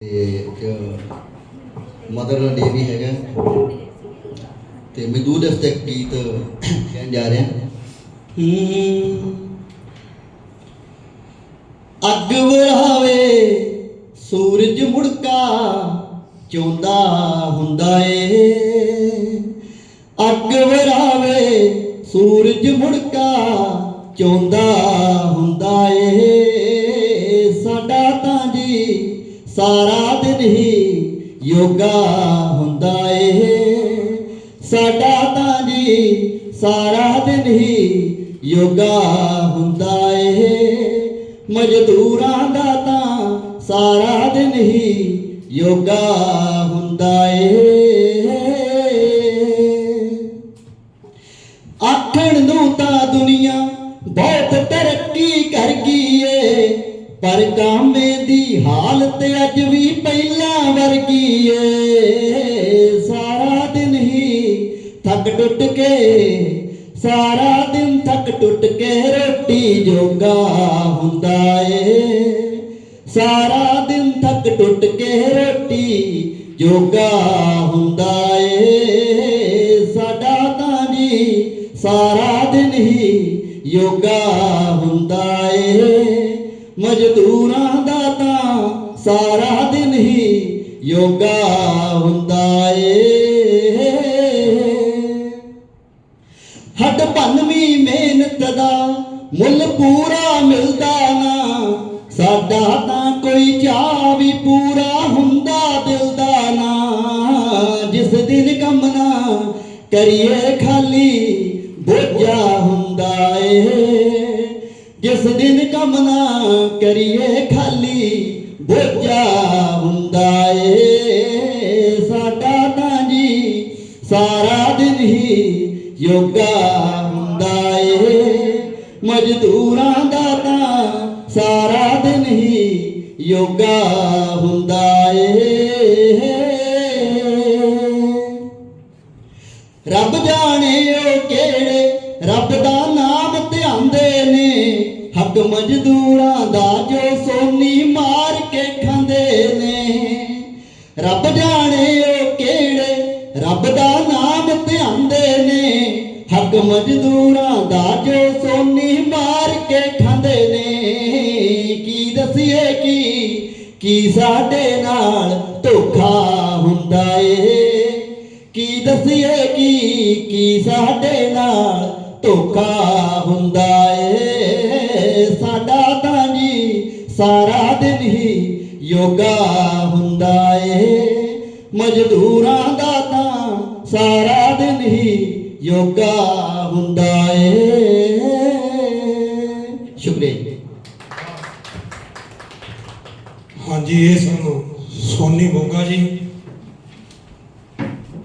ਤੇ ਇੱਕ mother day ਵੀ ਹੈਗਾ। ਤੇ ਮਜ਼ਦੂਰ ਦਿਵਸ ਗੀਤ ਕਹਿਣ ਜਾ ਰਿਹਾ। ਹੂੰ। ਅੱਗ ਵਰਾਵੇ ਸੂਰਜ ਮੁੜਕਾ ਚੋਂਦਾ ਹੁੰਦਾ ਏ। ਅੱਗ ਵਰਾਵੇ ਸੂਰਜ ਮੁੜਕਾ ਚੋਂਦਾ ਹੁੰਦਾ ਸਾਰਾ ਦਿਨ ਹੀ ਯੋਗਾ ਹੁੰਦਾ ਏ। ਸਾਡਾ ਤਾਂ ਜੀ ਸਾਰਾ ਦਿਨ ਹੀ ਯੋਗਾ ਹੁੰਦਾ ਏ। ਮਜ਼ਦੂਰਾਂ ਦਾ ਤਾਂ ਸਾਰਾ ਦਿਨ ਹੀ ਯੋਗਾ ਹੁੰਦਾ ਏ। ਆਖਣ ਨੂੰ ਤਾਂ ਦੁਨੀਆ ਬਹੁਤ ਤਰੱਕੀ ਕਰ ਗਈ ਏ, ਪਰ ਕਾਮੇ ਦੀ ਹਾਲਤ ਅੱਜ ਵੀ ਪਹਿਲਾਂ ਵਰਗੀ ਏ। ਸਾਰਾ ਦਿਨ ਹੀ ਥੱਕ ਟੁੱਟ ਕੇ, ਸਾਰਾ ਦਿਨ ਥੱਕ ਟੁੱਟ ਕੇ ਰੋਟੀ ਜੋਗਾ ਹੁੰਦਾ ਏ। ਸਾਰਾ ਦਿਨ ਥੱਕ ਟੁੱਟ ਕੇ ਰੋਟੀ ਜੋਗਾ ਹੁੰਦਾ ਏ। ਸਾਡਾ ਤਾਂ ਜੀ ਸਾਰਾ ਦਿਨ ਹੀ ਯੋਗਾ ਹੁੰਦਾ ਏ। ਮਜ਼ਦੂਰਾਂ ਦਾ ਤਾਂ ਸਾਰਾ ਦਿਨ ਹੀ ਯੋਗਾ ਹੁੰਦਾ ਏ। ਹੱਡ ਭੰਨਵੀਂ ਮਿਹਨਤ ਦਾ ਮੁੱਲ ਪੂਰਾ ਮਿਲਦਾ ਨਾ, ਸਾਡਾ ਤਾਂ ਕੋਈ ਚਾਹ ਵੀ ਪੂਰਾ ਹੁੰਦਾ ਦਿਲ ਦਾ ਨਾ। ਜਿਸ ਦਿਨ ਕੰਮ ਨਾ ਕਰੀਏ ਖਾਲੀ ਮਜ਼ਦੂਰਾਂ ਦਾ ਜੋ ਸੋਨੀ ਮਾਰ ਕੇ ਖਾਂਦੇ ਨੇ, ਕੀ ਦਸੀਏ ਕੀ? ਕੀ ਸਾਡੇ ਨਾਲ ਧੋਖਾ ਹੁੰਦਾ ਏ? ਕੀ ਦਸੀਏ ਕੀ? ਕੀ ਸਾਡੇ ਨਾਲ ਧੋਖਾ ਹੁੰਦਾ ਏ? ਸਾਡਾ ਤਾਂ ਜੀ ਸਾਰਾ ਦਿਨ ਹੀ ਯੋਗਾ ਹੁੰਦਾ ਏ। ਮਜ਼ਦੂਰਾਂ ਦਾ ਤਾਂ ਸਾਰਾ ਦਿਨ ਹੀ ਯੋਗਾ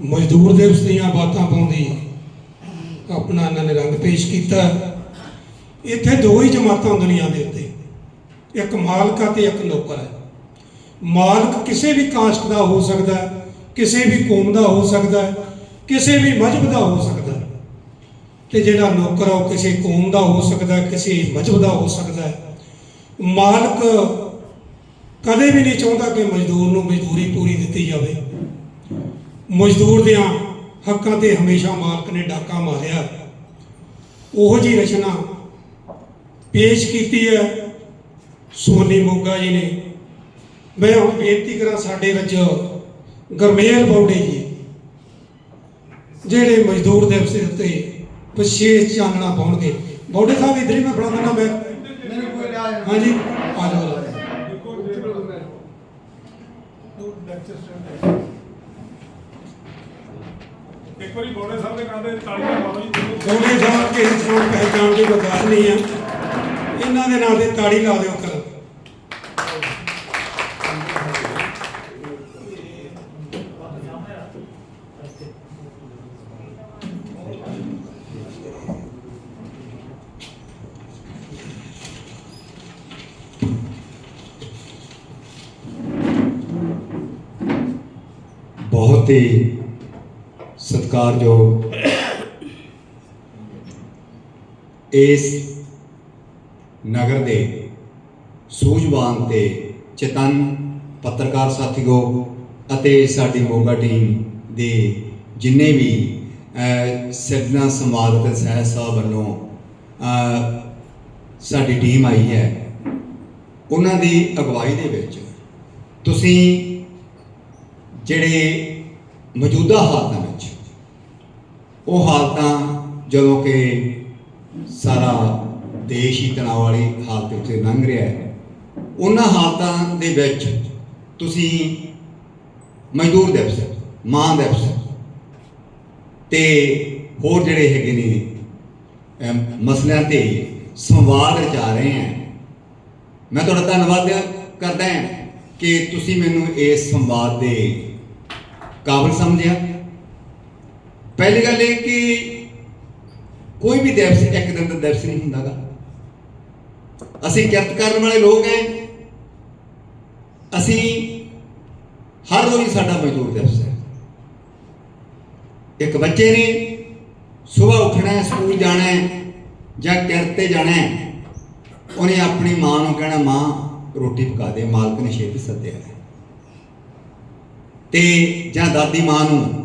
ਮਜ਼ਦੂਰ ਦਿਵਸ ਦੀਆਂ ਬਾਤਾਂ ਪਾਉਂਦੀ ਆਪਣਾ ਇਹਨਾਂ ਨੇ ਰੰਗ ਪੇਸ਼ ਕੀਤਾ। ਇੱਥੇ ਦੋ ਹੀ ਜਮਾਤਾਂ ਦੁਨੀਆ ਦੇ ਉੱਤੇ। ਇੱਕ ਮਾਲਕ ਆ ਤੇ ਇੱਕ ਨੌਕਰ ਹੈ ਮਾਲਕ ਕਿਸੇ ਵੀ ਕਾਸਟ ਦਾ ਹੋ ਸਕਦਾ ਹੈ, ਕਿਸੇ ਵੀ ਕੌਮ ਦਾ ਹੋ ਸਕਦਾ ਹੈ, ਕਿਸੇ ਵੀ ਮਜ਼ਹਬ ਦਾ ਹੋ ਸਕਦਾ ਹੈ। ਤੇ ਜਿਹੜਾ ਨੌਕਰ ਆ ਉਹ ਕਿਸੇ ਕੌਮ ਦਾ ਹੋ ਸਕਦਾ ਹੈ, ਕਿਸੇ ਮਜ਼ਹਬ ਦਾ ਹੋ ਸਕਦਾ ਹੈ। ਮਾਲਕ ਕਦੇ ਵੀ ਨਹੀਂ ਚਾਹੁੰਦਾ ਕਿ ਮਜ਼ਦੂਰ ਨੂੰ ਮਜ਼ਦੂਰੀ ਪੂਰੀ ਦਿੱਤੀ ਜਾਵੇ। ਮਜ਼ਦੂਰ ਦਿਆਂ ਹੱਕਾਂ ਤੇ ਹਮੇਸ਼ਾ ਮਾਲਕ ਨੇ ਡਾਕਾ ਮਾਰਿਆ। ਉਹੋ ਜੀ ਰਚਨਾ ਪੇਸ਼ ਕੀਤੀ ਹੈ ਸੋਨੀ ਮੋਗਾ ਜੀ ਨੇ। ਮੈਂ ਹੁਣ ਬੇਨਤੀ ਕਰਾਂ ਸਾਡੇ ਵਿੱਚ ਗਰਮੇਲ ਬੌੜੇ ਜੀ ਜਿਹੜੇ ਮਜ਼ਦੂਰ ਦੇ ਉੱਤੇ ਵਿਸ਼ੇਸ਼ ਚਾਨਣਾ ਪਾਉਣਗੇ। ਬੌੜੇ ਸਾਹਿਬ ਇਧਰ ਹੀ ਮੈਂ ਫੜਾ ਦਿੰਦਾ ਮੈਂ ਹਾਂਜੀ ਆ ਜਾਓ ਇੱਕ ਵਾਰੀ ਬੋੜੇ ਸਾਹਿਬ ਦੇ ਕਹਿੰਦੇ ਤਾਲੀਆਂ ਮਾਰੋ ਜੀ। ਦੋਵੇਂ ਸਾਹਿਬ ਕੇ ਸੋਚ ਪਹਿਚਾਣ ਦੀ ਕੋਈ ਗੱਲ ਨਹੀਂ ਆ। ਇਹਨਾਂ ਦੇ ਨਾਂ ਤੇ ਤਾੜੀ ਲਾ ਦਿਓ ਕਰ ਬਹੁਤ ਹੀ ਸਤਿਕਾਰਯੋਗ ਇਸ ਨਗਰ ਦੇ ਸੂਝਵਾਨ ਤੇ ਚੇਤਨ ਪੱਤਰਕਾਰ ਸਾਥੀਓ ਅਤੇ ਸਾਡੀ ਮੋਗਾ ਟੀਮ ਦੇ ਜਿੰਨੇ ਵੀ ਸਿਰਜਣਾ ਸੰਵਾਦ ਅਤੇ ਸਹਿ ਸਾਹਿਬ ਵੱਲੋਂ ਸਾਡੀ ਟੀਮ ਆਈ ਹੈ, ਉਹਨਾਂ ਦੀ ਅਗਵਾਈ ਦੇ ਵਿੱਚ ਤੁਸੀਂ ਜਿਹੜੇ ਮੌਜੂਦਾ ਹਾਲਾਤਾਂ ਉਹ ਹਾਲਤਾਂ ਜਦੋਂ ਕਿ ਸਾਰਾ ਦੇਸ਼ ਹੀ ਤਣਾਅ ਵਾਲੀ ਹਾਲਤ ਵਿੱਚ ਲੰਘ ਰਿਹਾ ਹੈ। ਉਹਨਾਂ ਹਾਲਤਾਂ ਦੇ ਵਿੱਚ ਤੁਸੀਂ ਮਜ਼ਦੂਰ ਦੇ ਦਿਵਸ ਮਾਂ ਅਫਸਰ ਤੇ ਹੋਰ ਜਿਹੜੇ ਹੈਗੇ ਨੇ ਮਸਲਿਆਂ ਤੇ ਸੰਵਾਦ ਰਚਾ ਰਹੇ ਹੈ। ਮੈਂ ਤੁਹਾਡਾ ਧੰਨਵਾਦ ਕਰਦਾ ਹਾਂ ਕਿ ਤੁਸੀਂ ਮੈਨੂੰ ਇਸ ਸੰਵਾਦ ਦੇ ਕਾਬਲ ਸਮਝਿਆ। ਪਹਿਲੀ ਗੱਲ ਇਹ ਕਿ ਕੋਈ ਵੀ ਦਿਵਸ ਇੱਕ ਦਿਨ ਦਾ ਦਿਵਸ ਨਹੀਂ ਹੁੰਦਾਗਾ। ਅਸੀਂ ਕਿਰਤ ਕਰਨ ਵਾਲੇ ਲੋਕ ਹਾਂ ਅਸੀਂ ਹਰ ਰੋਜ਼ ਸਾਡਾ ਮਜ਼ਦੂਰ ਦਿਵਸ ਹੈ। ਇੱਕ ਬੱਚੇ ਨੇ ਸਵੇਰ ਉੱਠਣਾ ਹੈ, ਸਕੂਲ ਜਾਣਾ ਹੈ ਜਾਂ ਕਿਰਤ ਤੇ ਜਾਣਾ ਹੈ, ਉਹਨੇ ਆਪਣੀ ਮਾਂ ਨੂੰ ਕਹਿਣਾ, ਮਾਂ, ਰੋਟੀ ਪਕਾ ਦੇ, ਮਾਲਕ ਨੇ ਛੇਤੀ ਸੱਦਿਆ ਹੈ। ਤੇ ਜਾਂ ਦਾਦੀ ਮਾਂ ਨੂੰ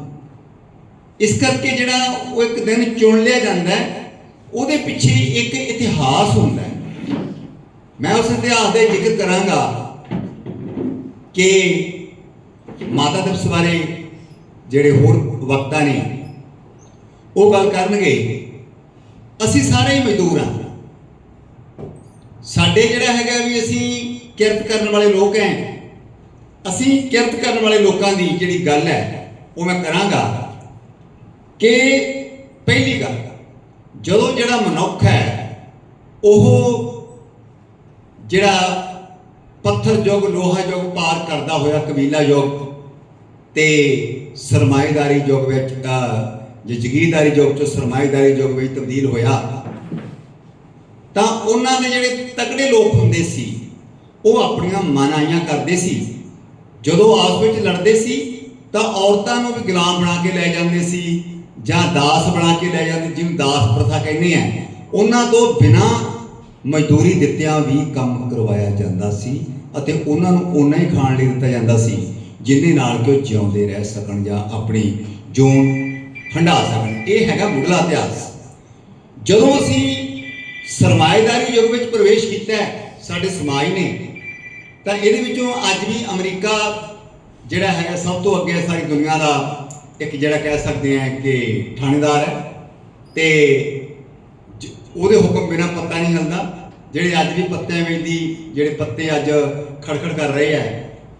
ਇਸ ਕਰਕੇ ਜਿਹੜਾ ਉਹ ਇੱਕ ਦਿਨ ਚੁਣ ਲਿਆ ਜਾਂਦਾ ਉਹਦੇ ਪਿੱਛੇ ਇੱਕ ਇਤਿਹਾਸ ਹੁੰਦਾ ਮੈਂ ਉਸ ਇਤਿਹਾਸ ਦੇ ਜ਼ਿਕਰ ਕਰਾਂਗਾ ਕਿ ਮਾਤਾ ਦਿਵਸ ਬਾਰੇ ਜਿਹੜੇ ਹੋਰ ਵਕਤਾ ਨੇ, ਉਹ ਗੱਲ ਕਰਨਗੇ। ਅਸੀਂ ਸਾਰੇ ਹੀ ਮਜ਼ਦੂਰ ਹਾਂ। ਸਾਡੇ ਜਿਹੜਾ ਹੈਗਾ ਵੀ ਅਸੀਂ ਕਿਰਤ ਕਰਨ ਵਾਲੇ ਲੋਕ ਹਾਂ। ਅਸੀਂ ਕਿਰਤ ਕਰਨ ਵਾਲੇ ਲੋਕਾਂ ਦੀ ਜਿਹੜੀ ਗੱਲ ਹੈ, ਉਹ ਮੈਂ ਕਰਾਂਗਾ। ਕਿ ਪਹਿਲੀ ਗੱਲ, ਜਦੋਂ ਜਿਹੜਾ ਮਨੁੱਖ ਹੈ, ਉਹ ਜਿਹੜਾ ਪੱਥਰ ਯੁੱਗ, ਲੋਹਾ ਯੁੱਗ ਪਾਰ ਕਰਦਾ ਹੋਇਆ, ਕਬੀਲਾ ਯੁੱਗ ਤੇ ਸਰਮਾਏਦਾਰੀ ਯੁੱਗ ਵਿੱਚ ਜ਼ਗੀਰਦਾਰੀ ਯੁੱਗ ਤੋਂ ਸਰਮਾਏਦਾਰੀ ਯੁੱਗ ਵਿੱਚ ਤਬਦੀਲ ਹੋਇਆ, ਤਾਂ ਉਹਨਾਂ ਦੇ ਜਿਹੜੇ ਤਕੜੇ ਲੋਕ ਹੁੰਦੇ ਸੀ, ਉਹ ਆਪਣੀਆਂ ਮਨਾਈਆਂ ਕਰਦੇ ਸੀ। ਜਦੋਂ ਆਪਸ ਵਿੱਚ ਲੜਦੇ ਸੀ, ਤਾਂ ਔਰਤਾਂ ਨੂੰ ਵੀ ਗੁਲਾਮ ਬਣਾ ਕੇ ਲੈ ਜਾਂਦੇ ਸੀ ਜਾਂ ਦਾਸ ਬਣਾ ਕੇ ਲੈ ਜਾਂਦੇ, ਜਿਵੇਂ ਦਾਸ ਪ੍ਰਥਾ ਕਹਿੰਦੇ ਆ, ਉਹਨਾਂ ਤੋਂ ਬਿਨਾਂ ਮਜ਼ਦੂਰੀ ਦਿੱਤਿਆਂ ਵੀ ਕੰਮ ਕਰਵਾਇਆ ਜਾਂਦਾ ਸੀ ਅਤੇ ਉਹਨਾਂ ਨੂੰ ਓਨਾ ਹੀ ਖਾਣ ਲਈ ਦਿੱਤਾ ਜਾਂਦਾ ਸੀ ਜਿੰਨੇ ਨਾਲ ਕਿ ਉਹ ਜਿਉਂਦੇ ਰਹਿ ਸਕਣ ਜਾਂ ਆਪਣੀ ਜੂਨ ਹੰਢਾ ਸਕਣ। ਇਹ ਹੈਗਾ ਮੁੱਢਲਾ ਇਤਿਹਾਸ। ਜਦੋਂ ਅਸੀਂ ਸਰਮਾਏਦਾਰੀ ਯੁੱਗ ਵਿੱਚ ਪ੍ਰਵੇਸ਼ ਕੀਤਾ ਸਾਡੇ ਸਮਾਜ ਨੇ, ਤਾਂ ਇਹਦੇ ਵਿੱਚੋਂ ਅੱਜ ਵੀ ਅਮਰੀਕਾ ਜਿਹੜਾ ਹੈਗਾ ਸਭ ਤੋਂ ਅੱਗੇ ਸਾਰੀ ਦੁਨੀਆ ਦਾ ਇੱਕ ਜਿਹੜਾ ਕਹਿ ਸਕਦੇ ਆ ਕਿ ਥਾਣੇਦਾਰ ਹੈ ਤੇ ਉਹਦੇ ਹੁਕਮ ਬਿਨਾ ਪੱਤਾ ਨਹੀਂ ਹਿਲਦਾ ਜਿਹੜੇ ਅੱਜ ਵੀ ਪੱਤਿਆਂ ਵਿੱਚ ਦੀ, ਜਿਹੜੇ ਪੱਤੇ ਅੱਜ ਖੜਖੜ ਕਰ ਰਹੇ ਆ,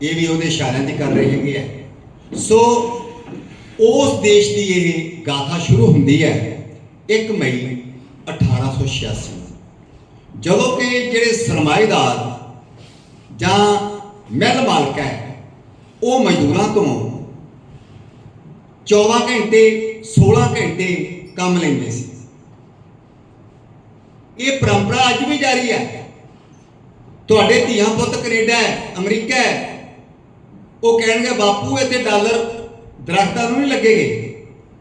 ਇਹ ਵੀ ਉਹਦੇ ਇਸ਼ਾਰਿਆਂ ਤੇ ਕਰ ਰਹੇ ਹੈਗੇ ਆ। ਸੋ ਉਸ ਦੇਸ਼ ਦੀ ਇਹ ਗਾਥਾ ਸ਼ੁਰੂ ਹੁੰਦੀ ਹੈ 1 ਮਈ 1886 ਜਦੋਂ ਕਿ ਜਿਹੜੇ ਸਰਮਾਏਦਾਰ ਜਾਂ ਮਹਿਲ ਮਾਲਕ ਹੈ, ਉਹ ਮਜ਼ਦੂਰਾਂ ਤੋਂ 14 ਘੰਟੇ 16 ਘੰਟੇ ਕੰਮ ਲੈਂਦੇ ਸੀ। ਇਹ ਪਰੰਪਰਾ ਅੱਜ ਵੀ ਜਾਰੀ ਹੈ। ਤੁਹਾਡੇ ਧੀਆਂ ਪੁੱਤ ਕੈਨੇਡਾ ਹੈ, ਅਮਰੀਕਾ ਹੈ, ਉਹ ਕਹਿਣਗੇ, ਬਾਪੂ, ਇੱਥੇ ਡਾਲਰ ਦਰਖਤਾਂ ਨੂੰ ਨਹੀਂ ਲੱਗੇਗੇ।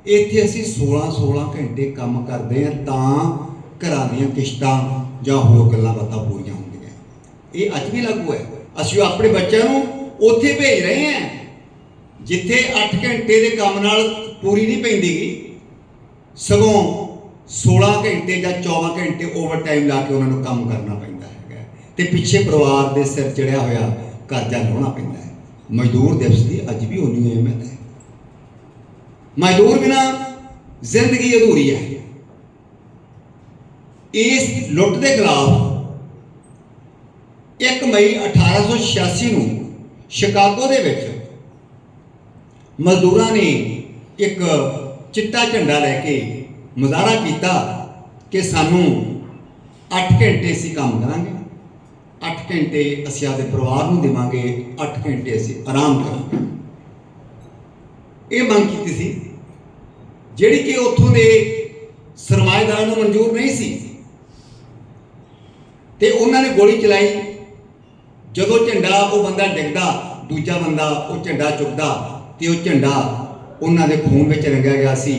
ਇੱਥੇ ਅਸੀਂ 16 16 ਘੰਟੇ ਕੰਮ ਕਰਦੇ ਆ ਤਾਂ ਘਰਾਂ ਦੀਆਂ ਕਿਸ਼ਤਾਂ ਜਾਂ ਹੋਰ ਗੱਲਾਂ ਬਾਤਾਂ ਪੂਰੀਆਂ ਹੁੰਦੀਆਂ। ਇਹ ਅੱਜ ਵੀ ਲਾਗੂ ਹੈ। ਅਸੀਂ ਆਪਣੇ ਬੱਚਿਆਂ ਨੂੰ ਉੱਥੇ ਭੇਜ ਰਹੇ ਹਾਂ। ਜਿੱਥੇ 8 ਘੰਟੇ ਦੇ ਕੰਮ ਨਾਲ ਪੂਰੀ ਨਹੀਂ ਪੈਂਦੀਗੀ, ਸਗੋਂ 16 ਘੰਟੇ ਜਾਂ 14 ਘੰਟੇ ਓਵਰਟਾਈਮ ਲਾ ਕੇ ਉਹਨਾਂ ਨੂੰ ਕੰਮ ਕਰਨਾ ਪੈਂਦਾ ਹੈਗਾ। ਤੇ ਪਿੱਛੇ ਪਰਿਵਾਰ ਦੇ ਸਿਰ ਚੜਿਆ ਹੋਇਆ ਕਰਜ਼ਾ ਲਾਉਣਾ ਪੈਂਦਾ ਹੈ। ਮਜ਼ਦੂਰ ਦਿਵਸ ਦੀ ਅੱਜ ਵੀ ਉਨੀ ਅਹਿਮੀਅਤ ਹੈ। ਮਜ਼ਦੂਰ ਬਿਨਾ ਜ਼ਿੰਦਗੀ ਅਧੂਰੀ ਹੈ। ਇਸ ਲੁੱਟ ਦੇ ਖਿਲਾਫ 1 ਮਈ 1886 ਨੂੰ ਸ਼ਿਕਾਗੋ ਦੇ ਵਿੱਚ ਮਜ਼ਦੂਰਾਂ ਨੇ ਇੱਕ ਚਿੱਟਾ ਝੰਡਾ ਲੈ ਕੇ ਮੁਜ਼ਾਹਰਾ ਕੀਤਾ ਕਿ ਸਾਨੂੰ 8 ਘੰਟੇ ਅਸੀਂ ਕੰਮ ਕਰਾਂਗੇ। 8 ਘੰਟੇ ਅਸੀਂ ਆਪਦੇ ਪਰਿਵਾਰ ਨੂੰ ਦੇਵਾਂਗੇ 8 ਘੰਟੇ ਅਸੀਂ ਆਰਾਮ ਕਰਾਂਗੇ। ਇਹ ਮੰਗ ਕੀਤੀ ਸੀ, ਜਿਹੜੀ ਕਿ ਉੱਥੋਂ ਦੇ ਸਰਮਾਏਦਾਰਾਂ ਨੂੰ ਮਨਜ਼ੂਰ ਨਹੀਂ ਸੀ। ਤੇ ਉਹਨਾਂ ਨੇ ਗੋਲੀ ਚਲਾਈ। ਜਦੋਂ ਝੰਡਾ ਉਹ ਬੰਦਾ ਡਿੱਗਦਾ, ਦੂਜਾ ਬੰਦਾ ਉਹ ਝੰਡਾ ਚੁੱਕਦਾ ਤੇ ਉਹ ਝੰਡਾ ਉਹਨਾਂ ਦੇ ਖੂਨ ਵਿੱਚ ਰੰਗਿਆ ਗਿਆ ਸੀ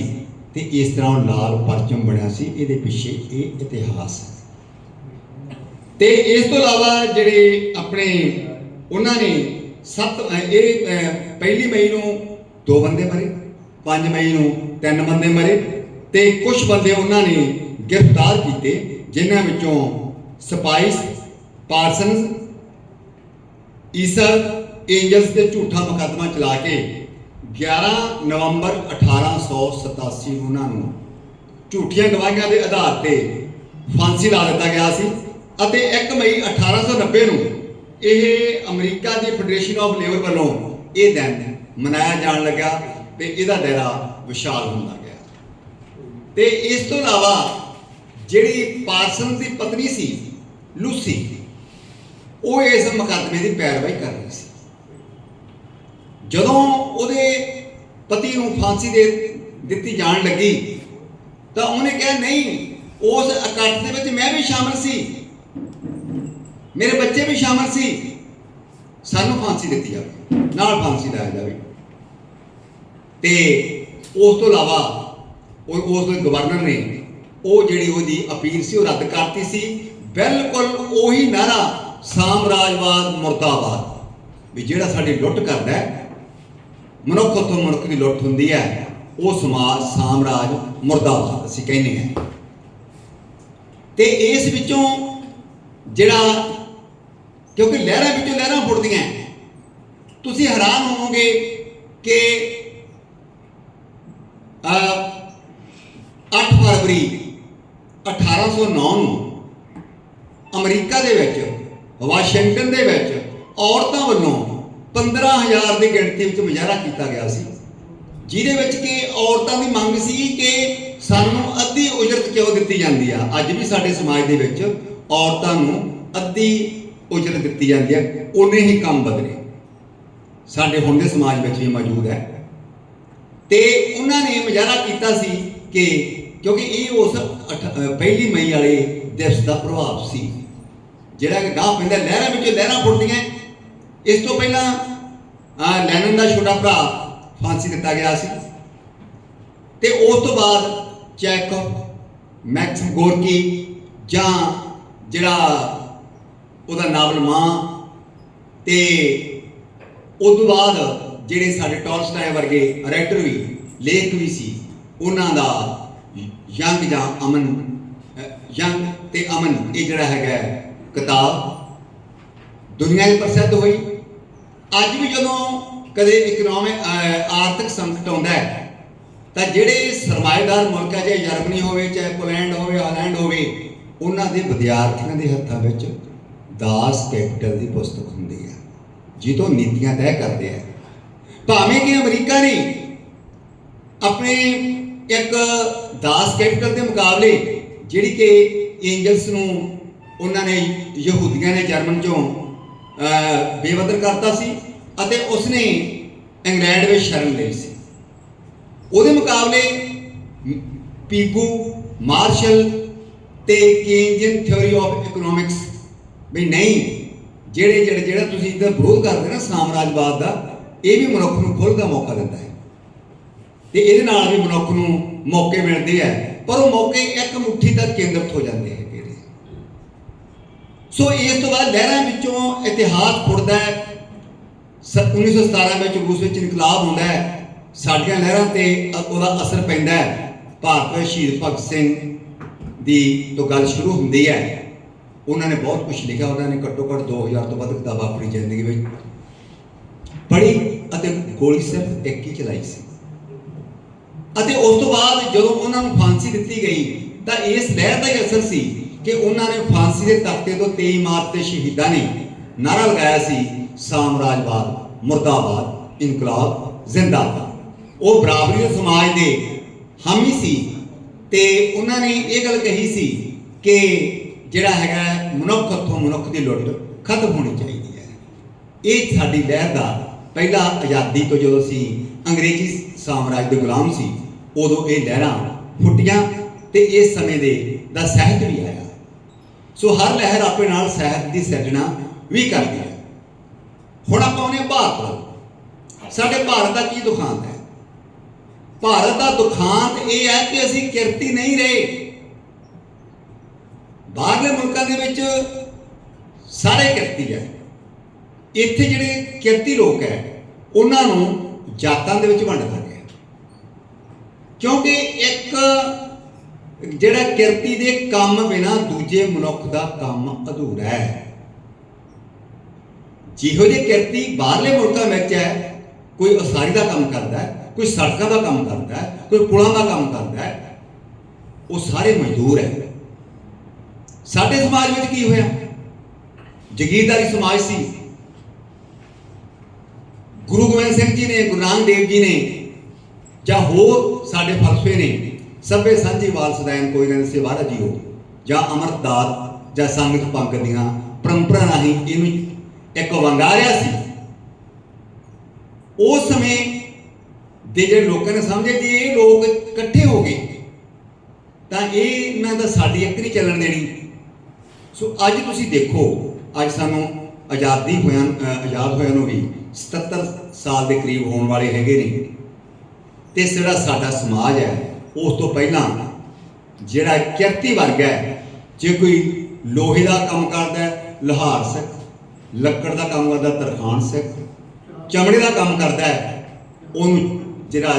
ਤੇ ਇਸ ਤਰ੍ਹਾਂ ਉਹ ਲਾਲ ਪਰਚਮ ਬਣਿਆ ਸੀ, ਇਹਦੇ ਪਿੱਛੇ ਇਹ ਇਤਿਹਾਸ ਹੈ। ਤੇ ਇਸ ਤੋਂ ਇਲਾਵਾ ਜਿਹੜੇ ਆਪਣੇ ਉਹਨਾਂ ਨੇ ਸੱਤ ਇਹ ਪਹਿਲੀ ਮਈ ਨੂੰ ਦੋ ਬੰਦੇ ਮਰੇ 5 ਮਈ ਨੂੰ ਤਿੰਨ ਬੰਦੇ ਮਰੇ ਤੇ ਕੁਝ ਬੰਦੇ ਉਹਨਾਂ ਨੇ ਗ੍ਰਿਫਤਾਰ ਕੀਤੇ, ਜਿਨ੍ਹਾਂ ਵਿੱਚੋਂ ਸਪਾਈਸ, ਪਾਰਸਨਸ, ਈਸਰ, ਏਂਜਲਸ ਦੇ ਝੂਠਾ ਮੁਕੱਦਮਾ ਚਲਾ ਕੇ 11 ਨਵੰਬਰ 1887 ਨੂੰ ਉਹਨਾਂ ਨੂੰ ਝੂਠੀਆਂ ਗਵਾਹੀਆਂ ਦੇ ਆਧਾਰ ਤੇ ਫਾਂਸੀ ਲਾ ਦਿੱਤਾ ਗਿਆ ਸੀ ਅਤੇ 1 ਮਈ 1890 ਨੂੰ ਇਹ ਅਮਰੀਕਾ ਦੀ ਫੈਡਰੇਸ਼ਨ ਆਫ ਲੇਬਰ ਵੱਲੋਂ ਇਹ ਦਿਨ ਮਨਾਇਆ ਜਾਣ ਲੱਗਾ ਤੇ ਇਹਦਾ ਦਾਇਰਾ ਵਿਸ਼ਾਲ ਹੁੰਦਾ ਗਿਆ। ਤੇ ਇਸ ਤੋਂ ਇਲਾਵਾ ਜਿਹੜੀ ਪਾਰਸਨ ਦੀ ਪਤਨੀ ਸੀ, ਲੂਸੀ, ਉਹ ਇਸ ਮੁਕੱਦਮੇ ਦੀ ਪੈਰਵਾਈ ਕਰ ਰਹੀ ਸੀ। ਜਦੋਂ ਉਹਦੇ ਪਤੀ ਨੂੰ ਫਾਂਸੀ ਦੇ ਦਿੱਤੀ ਜਾਣ ਲੱਗੀ, ਤਾਂ ਉਹਨੇ ਕਿਹਾ, ਨਹੀਂ, ਉਸ ਇਕੱਠ ਦੇ ਵਿੱਚ ਮੈਂ ਵੀ ਸ਼ਾਮਲ ਸੀ। ਮੇਰੇ ਬੱਚੇ ਵੀ ਸ਼ਾਮਲ ਸੀ। ਸਾਨੂੰ ਫਾਂਸੀ ਦਿੱਤੀ ਜਾਵੇ, ਨਾਲ ਫਾਂਸੀ ਲਾਇਆ ਜਾਵੇ। ਤੇ ਉਸ ਤੋਂ ਇਲਾਵਾ ਉਹ ਉਸ ਦੇ ਗਵਰਨਰ ਨੇ ਉਹ ਜਿਹੜੀ ਉਹਦੀ ਅਪੀਲ ਸੀ, ਉਹ ਰੱਦ ਕਰਤੀ ਸੀ। ਬਿਲਕੁਲ ਉਹੀ ਨਾਰਾ ਸਾਮਰਾਜਵਾਦ ਮੁਰਦਾਬਾਦ, ਵੀ ਜਿਹੜਾ ਸਾਡੀ ਲੁੱਟ ਕਰਦਾ ਹੈ ਮਨੁੱਖ ਤੋਂ ਮਨੁੱਖ ਦੀ ਲੁੱਟ ਹੁੰਦੀ ਹੈ। ਉਹ ਸਮਾਜ, ਸਾਮਰਾਜ, ਮੁਰਦਾਬਾਦ ਅਸੀਂ ਕਹਿੰਦੇ ਹਾਂ। ਤੇ ਇਸ ਵਿੱਚੋਂ ਜਿਹੜਾ, ਕਿਉਂਕਿ ਲਹਿਰਾਂ ਵਿੱਚੋਂ ਲਹਿਰਾਂ ਫੁੱਟਦੀਆਂ ਤੁਸੀਂ ਹੈਰਾਨ ਹੋਵੋਗੇ ਕਿ ਅ 8 ਫਰਵਰੀ 1809 ਨੂੰ ਅਮਰੀਕਾ ਦੇ ਵਿੱਚ, ਵਾਸ਼ਿੰਗਟਨ ਦੇ ਵਿੱਚ ਔਰਤਾਂ ਵੱਲੋਂ 15000 ਦੀ ਗਿਣਤੀ ਵਿੱਚ ਮੁਜ਼ਾਹਰਾ ਕੀਤਾ ਗਿਆ ਸੀ। ਜਿਹਦੇ ਵਿੱਚ ਕਿ ਔਰਤਾਂ ਦੀ ਮੰਗ ਸੀ ਕਿ ਸਾਨੂੰ ਅੱਧੀ ਉਜਰਤ ਕਿਉਂ ਦਿੱਤੀ ਜਾਂਦੀ ਆ? ਅੱਜ ਵੀ ਸਾਡੇ ਸਮਾਜ ਦੇ ਵਿੱਚ ਔਰਤਾਂ ਨੂੰ ਅੱਧੀ ਉਜਰਤ ਦਿੱਤੀ ਜਾਂਦੀ ਹੈ ਉਨੇ ਹੀ ਕੰਮ ਬਦਲੇ। ਸਾਡੇ ਹੁਣ ਦੇ ਸਮਾਜ ਵਿੱਚ ਵੀ ਮੌਜੂਦ ਹੈ। ਤੇ ਉਹਨਾਂ ਨੇ ਮੁਜ਼ਾਹਰਾ ਕੀਤਾ ਸੀ ਕਿ ਕਿਉਂਕਿ ਇਹ ਉਸ ਅਠ- ਪਹਿਲੀ ਮਈ ਵਾਲੇ ਦਿਵਸ ਦਾ ਪ੍ਰਭਾਵ ਸੀ। ਜਿਹੜਾ ਕਿ ਗਾਹ ਪੈਂਦਾ ਲਹਿਰਾਂ ਵਿੱਚੋਂ ਲਹਿਰਾਂ ਫੁੱਟਦੀਆਂ ਇਸ ਤੋਂ ਪਹਿਲਾਂ ਲੈਨਨ ਦਾ ਛੋਟਾ ਭਰਾ ਫਾਂਸੀ ਦਿੱਤਾ ਗਿਆ ਸੀ। ਤੇ ਉਸ ਤੋਂ ਬਾਅਦ ਚੈਕ ਮੈਕਸ ਗੋਰਕੀ ਜਾਂ ਜਿਹੜਾ ਉਹਦਾ ਨਾਵਲ ਮਾਂ ਤੇ ਉਸ ਤੋਂ ਬਾਅਦ ਜਿਹੜੇ ਸਾਡੇ ਟੋਲਸਟਾਏ ਵਰਗੇ ਰਾਈਟਰ ਵੀ ਲੇਖ ਵੀ ਸੀ, ਉਹਨਾਂ ਦਾ ਯੰਗ ਜਾਂ ਅਮਨ ਯੰਗ ਤੇ ਅਮਨ, ਇਹ ਜਿਹੜਾ ਹੈਗਾ ਕਿਤਾਬ, ਦੁਨੀਆ 'ਚ ਪ੍ਰਸਿੱਧ ਹੋਈ। ਅੱਜ ਵੀ ਜਦੋਂ ਕਦੇ ਇਕਨੋਮਿਕ ਆਰਥਿਕ ਸੰਕਟ ਆਉਂਦਾ ਹੈ, ਤਾਂ ਜਿਹੜੇ ਸਰਮਾਏਦਾਰ ਮੁਲਕ ਹੈ ਜੇ ਜਰਮਨੀ ਹੋਵੇ, ਚਾਹੇ ਪੋਲੈਂਡ ਹੋਵੇ, ਹਾਲੈਂਡ ਹੋਵੇ, ਉਹਨਾਂ ਦੇ ਵਿਦਿਆਰਥੀਆਂ ਦੇ ਹੱਥਾਂ ਵਿੱਚ ਦਾਸ ਕੈਪੀਟਲ ਦੀ ਪੁਸਤਕ ਹੁੰਦੀ ਹੈ ਜਿੱਤੋਂ ਨੀਤੀਆਂ ਤੈਅ ਕਰਦੇ ਆ ਭਾਵੇਂ ਕਿ ਅਮਰੀਕਾ ਨੇ ਆਪਣੇ ਇੱਕ ਦਾਸ ਕੈਪੀਟਲ ਦੇ ਮੁਕਾਬਲੇ ਜਿਹੜੀ ਕਿ ਐਂਜਲਸ ਨੂੰ ਉਹਨਾਂ ਨੇ ਯਹੂਦੀਆਂ ਨੇ ਜਰਮਨ ਚੋਂ ਅਹ, ਬੇਵਦਰ ਕਰਤਾ ਸੀ ਅਤੇ ਉਸਨੇ ਇੰਗਲੈਂਡ ਵਿੱਚ ਸ਼ਰਨ ਲਈ ਸੀ। ਉਹਦੇ ਮੁਕਾਬਲੇ ਪੀਗੂ ਮਾਰਸ਼ਲ ਤੇ ਕੇਂਜਨ ਥਿਉਰੀ ਆਫ ਇਕਨੋਮਿਕਸ ਵੀ ਨਹੀਂ ਜਿਹੜੇ ਜਿਹੜੇ ਜਿਹੜਾ ਤੁਸੀਂ ਇਹਦਾ ਵਿਰੋਧ ਕਰਦੇ ਨਾ ਸਾਮਰਾਜਵਾਦ ਦਾ ਇਹ ਵੀ ਮਨੁੱਖ ਨੂੰ ਖੁੱਲ੍ਹ ਦਾ ਮੌਕਾ ਦਿੰਦਾ ਹੈ। ਤੇ ਇਹਦੇ ਨਾਲ ਵੀ ਮਨੁੱਖ ਨੂੰ ਮੌਕੇ ਮਿਲਦੇ ਆ ਪਰ ਉਹ ਮੌਕੇ ਇੱਕ ਮੁੱਠੀ ਤੱਕ ਕੇਂਦਰਿਤ ਹੋ ਜਾਂਦੇ ਹੈ ਸੋ ਇਸ ਤੋਂ ਬਾਅਦ ਲਹਿਰਾਂ ਵਿੱਚੋਂ ਇਤਿਹਾਸ ਫੁੱਟਦਾ ਹੈ। ਸ- 1917 ਵਿੱਚ ਰੂਸ ਵਿੱਚ ਇਨਕਲਾਬ ਹੁੰਦਾ ਹੈ। ਸਾਡੀਆਂ ਲਹਿਰਾਂ ਤੇ ਉਹਦਾ ਅਸਰ ਪੈਂਦਾ ਹੈ। ਭਾਰਤ ਵਿੱਚ ਸ਼ਹੀਦ ਭਗਤ ਸਿੰਘ ਦੀ ਤੋਂ ਗੱਲ ਸ਼ੁਰੂ ਹੁੰਦੀ ਹੈ। ਉਹਨਾਂ ਨੇ ਬਹੁਤ ਕੁਝ ਲਿਖਿਆ, ਉਹਨਾਂ ਨੇ ਘੱਟੋ ਘੱਟ 2000 ਤੋਂ ਵੱਧ ਕਿਤਾਬਾਂ ਆਪਣੀ ਜ਼ਿੰਦਗੀ ਵਿੱਚ ਪੜ੍ਹੀ ਅਤੇ ਗੋਲੀ ਸਿਰਫ ਇੱਕ ਹੀ ਚਲਾਈ ਸੀ। ਅਤੇ ਉਸ ਤੋਂ ਬਾਅਦ ਜਦੋਂ ਉਹਨਾਂ ਨੂੰ ਫਾਂਸੀ ਦਿੱਤੀ ਗਈ, ਤਾਂ ਇਸ ਲਹਿਰ ਦਾ ਹੀ ਅਸਰ ਸੀ ਕਿ ਉਹਨਾਂ ਨੇ ਫਾਂਸੀ ਦੇ ਤਖਤੇ ਤੋਂ 23 ਮਾਰਚ ਤੇ ਸ਼ਹੀਦਾਂ ਨੇ ਨਾਰਾ ਲਗਾਇਆ ਸੀ ਸਾਮਰਾਜਵਾਦ ਮੁਰਦਾਬਾਦ, ਇਨਕਲਾਬ, ਜ਼ਿੰਦਾਬਾਦ। ਉਹ ਬਰਾਬਰੀ ਦੇ ਸਮਾਜ ਦੇ ਹਾਮੀ ਸੀ ਤੇ ਉਹਨਾਂ ਨੇ ਇਹ ਗੱਲ ਕਹੀ ਸੀ ਕਿ ਜਿਹੜਾ ਹੈਗਾ ਮਨੁੱਖ ਹੱਥੋਂ ਮਨੁੱਖ ਦੀ ਲੁੱਟ ਖਤਮ ਹੋਣੀ ਚਾਹੀਦੀ ਹੈ। ਇਹ ਸਾਡੀ ਲਹਿਰ ਦਾ ਪਹਿਲਾ ਆਜ਼ਾਦੀ ਤੋਂ ਜਦੋਂ ਅਸੀਂ ਅੰਗਰੇਜ਼ੀ ਸਾਮਰਾਜ ਦੇ ਗੁਲਾਮ ਸੀ, ਉਦੋਂ ਇਹ ਲਹਿਰਾਂ ਫੁੱਟੀਆਂ ਤੇ ਇਸ ਸਮੇਂ ਦੇ ਦਾ ਸਾਹਿਤ ਵੀ ਆਇਆ ਸੋ ਹਰ ਲਹਿਰ ਆਪਣੇ ਨਾਲ ਸਾਹਿਤ ਦੀ ਸਿਰਜਣਾ ਵੀ ਕਰਦੀ ਹੈ। ਹੁਣ ਆਪਾਂ ਉਹਨੇ ਭਾਰਤ ਵੱਲ ਸਾਡੇ ਭਾਰਤ ਦਾ ਕੀ ਦੁਖਾਂਤ ਹੈ? ਭਾਰਤ ਦਾ ਦੁਖਾਂਤ ਇਹ ਹੈ ਕਿ ਅਸੀਂ ਕਿਰਤੀ ਨਹੀਂ ਰਹੇ। ਬਾਹਰਲੇ ਮੁਲਕਾਂ ਦੇ ਵਿੱਚ ਸਾਰੇ ਕਿਰਤੀ ਹੈ। ਇੱਥੇ ਜਿਹੜੇ ਕਿਰਤੀ ਲੋਕ ਹੈ, ਉਹਨਾਂ ਨੂੰ ਜਾਤਾਂ ਦੇ ਵਿੱਚ ਵੰਡਦਾ ਗਿਆ ਕਿਉਂਕਿ ਇੱਕ ਜਿਹੜਾ ਕਿਰਤੀ ਦੇ ਕੰਮ ਬਿਨਾ ਦੂਜੇ ਮਨੁੱਖ ਦਾ ਕੰਮ ਅਧੂਰਾ ਹੈ। ਜਿਹੋ ਜਿਹੀ ਕਿਰਤੀ ਬਾਹਰਲੇ ਮੁਲਕਾਂ ਵਿੱਚ ਹੈ, ਕੋਈ ਉਸਾਰੀ ਦਾ ਕੰਮ ਕਰਦਾ ਹੈ, ਕੋਈ ਸੜਕਾਂ ਦਾ ਕੰਮ ਕਰਦਾ ਹੈ, ਕੋਈ ਪੁਲਾਂ ਦਾ ਕੰਮ ਕਰਦਾ ਹੈ, ਉਹ ਸਾਰੇ ਮਜ਼ਦੂਰ ਹੈ। ਸਾਡੇ ਸਮਾਜ ਵਿੱਚ ਕੀ ਹੋਇਆ? ਜਗੀਰਦਾਰੀ ਸਮਾਜ ਸੀ। ਗੁਰੂ ਗੋਬਿੰਦ ਸਿੰਘ ਜੀ ਨੇ, ਗੁਰੂ ਨਾਨਕ ਦੇਵ ਜੀ ਨੇ ਜਾਂ ਹੋਰ ਸਾਡੇ ਫਲਸਫੇ ਨੇ ਸਭੇ ਸਾਂਝੀ ਵਾਲ ਸਦਾਇਨ ਕੋਈ ਨਾ ਸੇ ਵਾਰਾ ਜੀਓ ਜਾਂ ਅਮਰਦਾਤ ਜਾਂ ਸੰਗਤ ਪੰਗ ਦੀਆਂ ਪਰੰਪਰਾ ਰਾਹੀਂ ਇਹਨੂੰ ਇੱਕ ਵੰਗਾਰਿਆ ਸੀ। ਉਸ ਸਮੇਂ ਦੇ ਜਿਹੜੇ ਲੋਕਾਂ ਨੇ ਸਮਝੇ ਕਿ ਇਹ ਲੋਕ ਇਕੱਠੇ ਹੋ ਗਏ, ਤਾਂ ਇਹ ਇਹਨਾਂ ਦਾ ਸਾਡੀ ਇੱਕ ਨਹੀਂ ਚੱਲਣ ਦੇਣੀ। ਸੋ ਅੱਜ ਤੁਸੀਂ ਦੇਖੋ, ਅੱਜ ਸਾਨੂੰ ਆਜ਼ਾਦੀ ਹੋਇਆਂ ਆਜ਼ਾਦ ਹੋਇਆਂ ਨੂੰ ਵੀ 77 ਸਾਲ ਦੇ ਕਰੀਬ ਹੋਣ ਵਾਲੇ ਹੈਗੇ ਨੇ। ਤੇ ਜਿਹੜਾ ਸਾਡਾ ਸਮਾਜ ਹੈ ਉਸ ਤੋਂ ਪਹਿਲਾਂ ਜਿਹੜਾ ਕਿਰਤੀ ਵਰਗ ਹੈ, ਜੇ ਕੋਈ ਲੋਹੇ ਦਾ ਕੰਮ ਕਰਦਾ ਹੈ, ਲੋਹਾਰ ਸਿੱਖ, ਲੱਕੜ ਦਾ ਕੰਮ ਕਰਦਾ, ਤਰਖਾਣ ਸਿੱਖ, ਚਮੜੇ ਦਾ ਕੰਮ ਕਰਦਾ ਹੈ, ਉਹਨੂੰ ਜਿਹੜਾ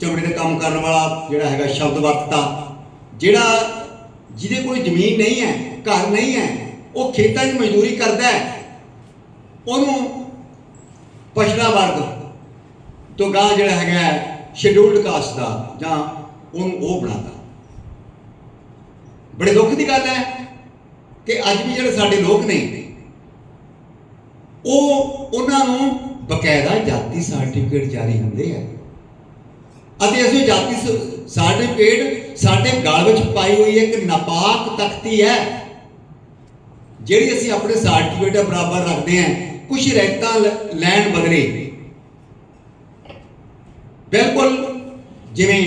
ਚਮੜੇ ਦਾ ਕੰਮ ਕਰਨ ਵਾਲਾ ਜਿਹੜਾ ਹੈਗਾ ਸ਼ਬਦ ਵਰਤਤਾ, ਜਿਹੜਾ ਜਿਹਦੇ ਕੋਲ ਜ਼ਮੀਨ ਨਹੀਂ ਹੈ, ਘਰ ਨਹੀਂ ਹੈ, ਉਹ ਖੇਤਾਂ 'ਚ ਮਜ਼ਦੂਰੀ ਕਰਦਾ ਹੈ, ਉਹਨੂੰ ਪਛੜਾ ਵਰਗ ਤੋਂ ਗਾਂ ਜਿਹੜਾ ਹੈਗਾ ਸ਼ਡਿਊਲਡ ਕਾਸਟ ਦਾ ਜਾਂ ਉਹਨੂੰ ਉਹ ਬਣਾਤਾ। ਬੜੇ ਦੁੱਖ ਦੀ ਗੱਲ ਹੈ ਕਿ ਅੱਜ ਵੀ ਜਿਹੜੇ ਸਾਡੇ ਲੋਕ ਨੇ, ਉਹ ਉਹਨਾਂ ਨੂੰ ਬਕਾਇਦਾ ਜਾਤੀ ਸਰਟੀਫਿਕੇਟ ਜਾਰੀ ਹੁੰਦੇ ਆ। ਅਤੇ ਅਸੀਂ ਜਾਤੀ ਸਰਟੀਫਿਕੇਟ ਸਾਡੇ ਗਲ ਵਿੱਚ ਪਾਈ ਹੋਈ ਇੱਕ ਨਾਪਾਕ ਤਖਤੀ ਹੈ, ਜਿਹੜੀ ਅਸੀਂ ਆਪਣੇ ਸਰਟੀਫਿਕੇਟ ਬਰਾਬਰ ਰੱਖਦੇ ਹਾਂ। ਕੁਝ ਰਹਿਤਾਂ ਲੈਣ ਬਦਲੇ ਬਿਲਕੁਲ ਜਿਵੇਂ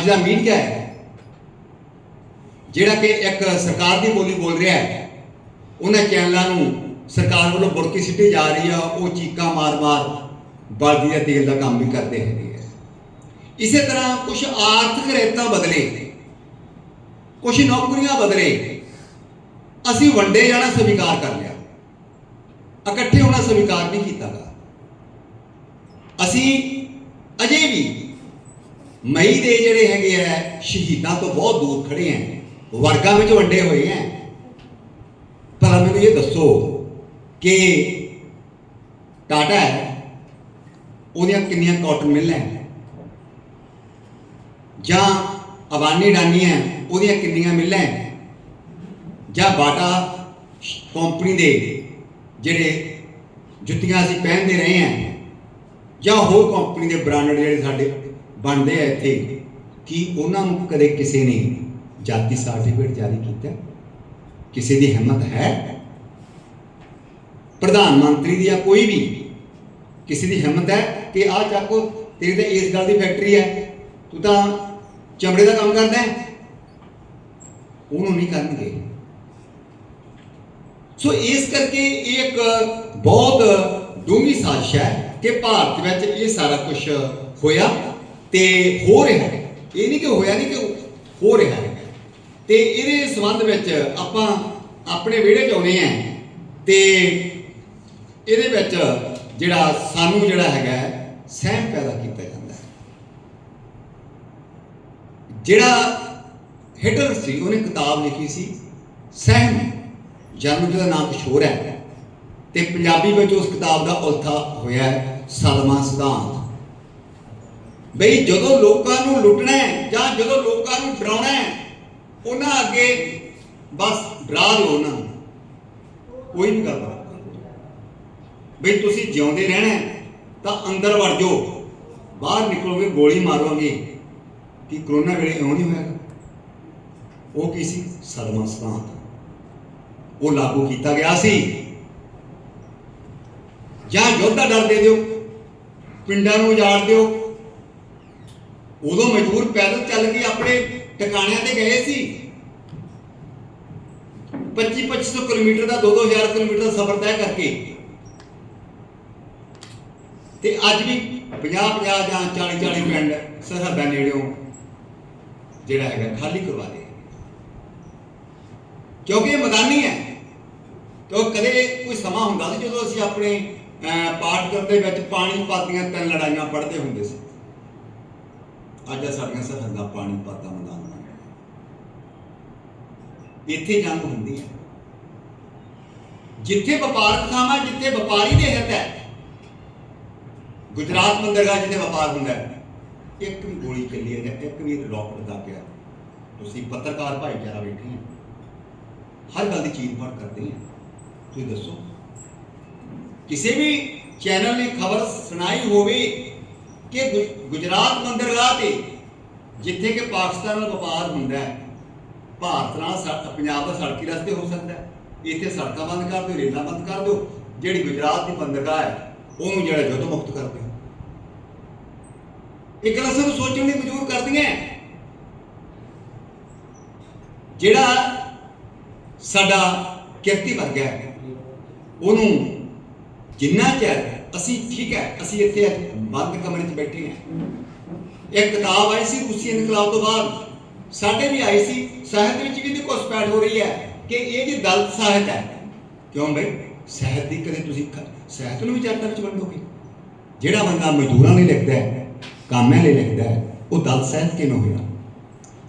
ਅੱਜ ਦਾ ਮੀਡੀਆ ਹੈ, ਜਿਹੜਾ ਕਿ ਇੱਕ ਸਰਕਾਰ ਦੀ ਬੋਲੀ ਬੋਲ ਰਿਹਾ ਹੈ, ਉਹਨਾਂ ਚੈਨਲਾਂ ਨੂੰ ਸਰਕਾਰ ਵੱਲੋਂ ਬੁਰਕੀ ਸਿੱਟੀ ਜਾ ਰਹੀ ਆ, ਉਹ ਚੀਕਾਂ ਮਾਰ-ਮਾਰ ਬਲਦੀ ਦੇ ਤੇਲ ਦਾ ਕੰਮ ਵੀ ਕਰਦੇ ਹੈਗੇ ਆ। ਇਸੇ ਤਰ੍ਹਾਂ ਕੁਝ ਆਰਥਿਕ ਰੇਤਾਂ ਬਦਲੇ ਕੁਝ ਨੌਕਰੀਆਂ ਬਦਲੇ, ਅਸੀਂ ਵੰਡੇ ਜਾਣਾ ਸਵੀਕਾਰ ਕਰ ਲਿਆ। ਇਕੱਠੇ ਹੋਣਾ ਸਵੀਕਾਰ ਨਹੀਂ ਕੀਤਾਗਾ ਅਸੀਂ ਅਜੇ ਵੀ ਮਈ ਦੇ ਜਿਹੜੇ ਹੈਗੇ ਆ, ਸ਼ਹੀਦਾਂ ਤੋਂ ਬਹੁਤ ਦੂਰ ਖੜੇ ਆ। ਵਰਗਾਂ ਵਿੱਚ ਵੰਡੇ ਹੋਏ ਆ। ਪਰ ਮੈਨੂੰ ਇਹ ਦੱਸੋ ਕਿ ਟਾਟਾ ਹੈ, ਉਹਦੀਆਂ ਕਿੰਨੀਆਂ ਕਾਟਨ ਮਿੱਲਾਂ ਹੈ ਜਾਂ ਅਵਾਨੀ ਡਾਨੀ ਹੈ ਉਹਦੀਆਂ ਕਿੰਨੀਆਂ ਮਿੱਲਾਂ ਹੈ ਜਾਂ ਬਾਟਾ ਕੰਪਨੀ ਦੇ ਜਿਹੜੇ ਜੁੱਤੀਆਂ ਅਸੀਂ ਪਹਿਨਦੇ ਰਹੇ ਹਾਂ ਜਾਂ ਹੋਰ ਕੰਪਨੀ ਦੇ ਬ੍ਰਾਂਡਡ ਜਿਹੜੇ ਸਾਡੇ ਬਣਦੇ ਆ ਇੱਥੇ ਕਿ ਉਹਨਾਂ ਨੂੰ ਕਦੇ ਕਿਸੇ ਨੇ ਜਾਤੀ ਸਰਟੀਫਿਕੇਟ ਜਾਰੀ ਕੀਤਾ ਕਿਸੇ ਦੀ ਹਿੰਮਤ ਹੈ? ਪ੍ਰਧਾਨ ਮੰਤਰੀ ਦੀ ਜਾਂ ਕੋਈ ਵੀ ਕਿਸੇ ਦੀ ਹਿੰਮਤ ਹੈ ਕਿ ਆਹ ਚੱਕੋ, ਤੇਰੀ ਤਾਂ ਇਸ ਗੱਲ ਦੀ ਫੈਕਟਰੀ ਹੈ, ਤੂੰ ਤਾਂ ਚਮੜੇ ਦਾ ਕੰਮ ਕਰਦਾ ਹੈ। ਉਹਨੂੰ ਨਹੀਂ ਕਰਨਗੇ। ਸੋ ਇਸ ਕਰਕੇ ਇਹ ਇੱਕ ਬਹੁਤ ਡੂੰਗੀ ਸਾਜ਼ਿਸ਼ ਹੈ ਕਿ ਭਾਰਤ ਵਿੱਚ ਇਹ ਸਾਰਾ ਕੁਝ ਹੋਇਆ। ਤੇ ਹੋ ਰਿਹਾ ਹੈ। ਇਹ ਨਹੀਂ ਕਿ ਹੋਇਆ ਨਹੀਂ ਕਿ ਹੋ ਰਿਹਾ ਹੈ। ਤੇ ਇਹਦੇ ਸੰਬੰਧ ਵਿੱਚ ਆਪਾਂ ਆਪਣੇ ਵਿਹੜੇ 'ਚ ਆਉਨੇ ਆ ਤੇ ਇਹਦੇ ਵਿੱਚ ਜਿਹੜਾ ਸਾਨੂੰ ਜਿਹੜਾ ਹੈਗਾ ਸਹਿਮ ਪੈਦਾ ਕੀਤਾ ਜਾਂਦਾ ਹੈ। ਜਿਹੜਾ ਹਿਟਲਰ ਸੀ, ਉਹਨੇ ਕਿਤਾਬ ਲਿਖੀ ਸੀ, ਸਹਿਮ ਜਨਮ ਜਿਹਦਾ ਨਾਮ ਕਿਸ਼ੋਰ ਹੈ। ਤੇ ਪੰਜਾਬੀ ਵਿੱਚ ਉਸ ਕਿਤਾਬ ਦਾ ਉਲਥਾ ਹੋਇਆ ਹੈ ਸਦਮਾ ਸਿਧਾਂਤ। ਬਈ ਜਦੋਂ ਲੋਕਾਂ ਨੂੰ ਲੁੱਟਣਾ ਹੈ ਜਾਂ ਜਦੋਂ ਲੋਕਾਂ ਨੂੰ ਡਰਾਉਣਾ ਹੈ, ਉਹਨਾਂ ਅੱਗੇ ਬਸ ਡਰਾ ਦਿਓ ਉਹਨਾਂ ਨੂੰ। ਕੋਈ ਨਹੀਂ ਗੱਲ ਬਈ ਤੁਸੀਂ ਜਿਉਂਦੇ ਰਹਿਣਾ ਤਾਂ ਅੰਦਰ ਵੜ ਜਾਓ। ਬਾਹਰ ਨਿਕਲੋਗੇ, ਗੋਲੀ ਮਾਰੋਗੇ ਕਿ ਕਰੋਨਾ ਵੇਲੇ ਇਉਂ ਨਹੀਂ ਹੋਇਆ। ਉਹ ਕੀ ਸੀ? ਸਦਮਾ ਸਿਧਾਂਤ ਉਹ ਲਾਗੂ ਕੀਤਾ ਗਿਆ ਸੀ। ਜਾਂ ਯੋਧਾ ਡਰ ਦੇ ਦਿਓ, ਪਿੰਡਾਂ ਨੂੰ ਉਜਾੜ ਦਿਓ ਉਦੋਂ ਮਜ਼ਦੂਰ ਪੈਦਲ ਚੱਲ ਕੇ ਆਪਣੇ ਟਿਕਾਣਿਆਂ ਤੇ ਗਏ ਸੀ। 25 2500 ਕਿਲੋਮੀਟਰ ਦਾ 2 2000 ਕਿਲੋਮੀਟਰ ਦਾ ਸਫ਼ਰ ਤੈਅ ਕਰਕੇ। ਤੇ ਅੱਜ ਵੀ 50 50 ਜਾਂ 40 40 ਪਿੰਡ ਸਰਹੱਦਾਂ ਨੇੜਿਓਂ ਜਿਹੜਾ ਹੈਗਾ ਖਾਲੀ ਕਰਵਾ ਦੇ ਕਿਉਂਕਿ ਇਹ ਮੈਦਾਨੀ ਹੈ ਕਿਉਂ ਕਦੇ ਕੋਈ ਸਮਾਂ ਹੁੰਦਾ ਸੀ ਜਦੋਂ ਅਸੀਂ ਆਪਣੇ ਅਹ, ਪਾਠ ਕਰਦੇ ਵਿੱਚ ਪਾਣੀ ਪਾਤੀਆਂ ਤਿੰਨ ਲੜਾਈਆਂ ਪੜ੍ਹਦੇ ਹੁੰਦੇ ਸੀ। ਅੱਜ ਆ ਸਾਡੀਆਂ ਸਰਹੱਦਾਂ ਪਾਣੀਪਤ ਦਾ ਮੈਦਾਨ ਬਣ ਗਿਆ ਇੱਥੇ ਜੰਗ ਹੁੰਦੀ ਹੈ। ਜਿੱਥੇ ਵਪਾਰਕ ਥਾਵਾਂ, ਜਿੱਥੇ ਵਪਾਰੀ ਦੇ ਹਿੱਤ ਹੈ, ਗੁਜਰਾਤ ਮੰਦਰਗਾਹ ਜਿੱਥੇ ਵਪਾਰ ਹੁੰਦਾ ਹੈ, ਇੱਕ ਵੀ ਗੋਲੀ ਚੱਲੀ ਹੈ ਜਾਂ ਇੱਕ ਵੀ ਰੌਕਟ ਦਾ ਪਿਆ ਤੁਸੀਂ ਪੱਤਰਕਾਰ ਭਾਈਚਾਰਾ ਬੈਠੇ ਆ ਹਰ ਗੱਲ ਦੀ ਚੀਜ਼ ਫੜ ਕਰਦੇ ਆ। ਤੁਸੀਂ ਦੱਸੋ। ਕਿਸੇ ਵੀ ਚੈਨਲ ਨੇ ਖਬਰ ਸੁਣਾਈ ਹੋਵੇ ਕਿ ਗੁ- ਗੁਜਰਾਤ ਬੰਦਰਗਾਹ ਤੇ ਜਿੱਥੇ ਕਿ ਪਾਕਿਸਤਾਨ ਨਾਲ ਵਪਾਰ ਹੁੰਦਾ ਹੈ, ਭਾਰਤ ਨਾਲ ਸੜ- ਪੰਜਾਬ ਦਾ ਸੜਕੀ ਰਸਤੇ ਹੋ ਸਕਦਾ ਹੈ। ਇੱਥੇ ਸੜਕਾਂ ਬੰਦ ਕਰ ਦਿਓ, ਰੇਲਾਂ ਬੰਦ ਕਰ ਦਿਓ, ਜਿਹੜੀ ਗੁਜਰਾਤ ਦੀ ਬੰਦਰਗਾਹ ਹੈ, ਉਹਨੂੰ ਜਿਹੜਾ ਯੁੱਧ ਮੁਕਤ ਕਰ ਦਿਓ। ਇਹ ਗੱਲਾਂ ਸਾਨੂੰ ਸੋਚਣ ਲਈ ਮਜਬੂਰ ਕਰਦੀਆਂ ਜਿਹੜਾ ਸਾਡਾ ਕਿਰਤੀ ਵਰਗ ਹੈ, ਉਹਨੂੰ ਜਿੰਨਾ ਚਿਰ ਅਸੀਂ ਠੀਕ ਹੈ, ਅਸੀਂ ਇੱਥੇ ਬੰਦ ਕਮਰੇ 'ਚ ਬੈਠੇ ਹਾਂ। ਇੱਕ ਕਿਤਾਬ ਆਈ ਸੀ ਰੂਸੀ ਇਨਕਲਾਬ ਤੋਂ ਬਾਅਦ। ਸਾਡੇ ਵੀ ਆਈ ਸੀ, ਸਾਹਿਤ ਵਿੱਚ ਵੀ ਦੀ ਘੁਸਪੈਠ ਹੋ ਰਹੀ ਹੈ ਕਿ ਇਹ ਜੀ ਦਲਤ ਸਾਹਿਤ ਹੈ, ਕਿਉਂ ਬਈ? ਸਾਹਿਤ ਦੀ ਕਦੇ ਤੁਸੀਂ ਸਾਹਿਤ ਨੂੰ ਵੀ ਚਰਚਾ ਵਿੱਚ ਵੰਡੋਗੇ? ਜਿਹੜਾ ਬੰਦਾ ਮਜ਼ਦੂਰਾਂ ਲਈ ਲਿਖਦਾ ਹੈ, ਕਾਮਿਆਂ ਲਈ ਲਿਖਦਾ ਹੈ, ਉਹ ਦਲਤ ਸਾਹਿਤ ਕਿਵੇਂ ਹੋਇਆ?